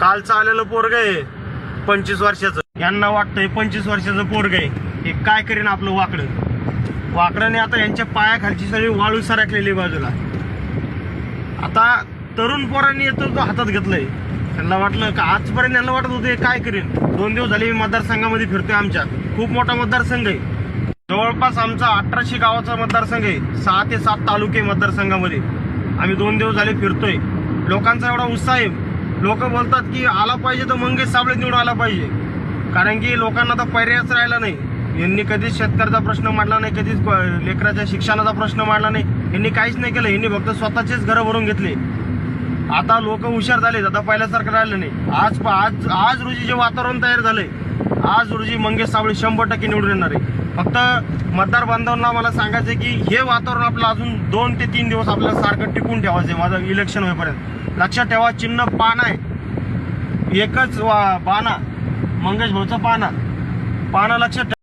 कालचं आलेलं पोरग आहे. पंचवीस वर्षाचं. यांना वाटतंय पंचवीस वर्षाचं पोरग आहे. हे काय करीन आपलं वाकडं? वाकडाने आता यांच्या पायाखालची सगळी वाळू सरकलेली आहे बाजूला. आता तरुण पोरांनी येतो तो हातात घेतलंय. त्यांना वाटलं का आजपर्यंत यांना वाटत होते काय करीन? दोन दिवस झाले मी मतदारसंघामध्ये फिरतोय आमच्या. खूप मोठा मतदारसंघ आहे. जवळपास आमचा अठराशे गावाचा मतदारसंघ आहे. सहा ते सात तालुके मतदारसंघामध्ये. आम्ही दोन दिवस झाले फिरतोय. लोकांचा एवढा उत्साह आहे. लोक बोलतात की आला पाहिजे तर मंगेश साबळे निवडून आला पाहिजे. कारण की लोकांना आता पर्यायच राहिला नाही. यांनी कधीच शेतकऱ्याचा प्रश्न मांडला नाही कधीच लेकराच्या शिक्षणाचा प्रश्न मांडला नाही. यांनी काहीच नाही केलं यांनी फक्त स्वतःचेच घरं भरून घेतले. आता लोक हुशार झालेत आता पहिल्यासारखं राहिलं नाही. आज आज आज रोजी जे वातावरण तयार झालंय आज रोजी मंगेश साबळे शंभर टक्के निवडून येणार आहे. फक्त मतदार बांधवांना मला सांगायचं आहे की हे वातावरण आपलं अजून दोन ते तीन दिवस आपल्याला सारखं टिकून ठेवायचं आहे माझं इलेक्शन होईपर्यंत. लक्षात ठेवा चिन्ह पान आहे. एकच वा- बाणा मंगेश भाऊचा पाना. पाना लक्षात ठेवा.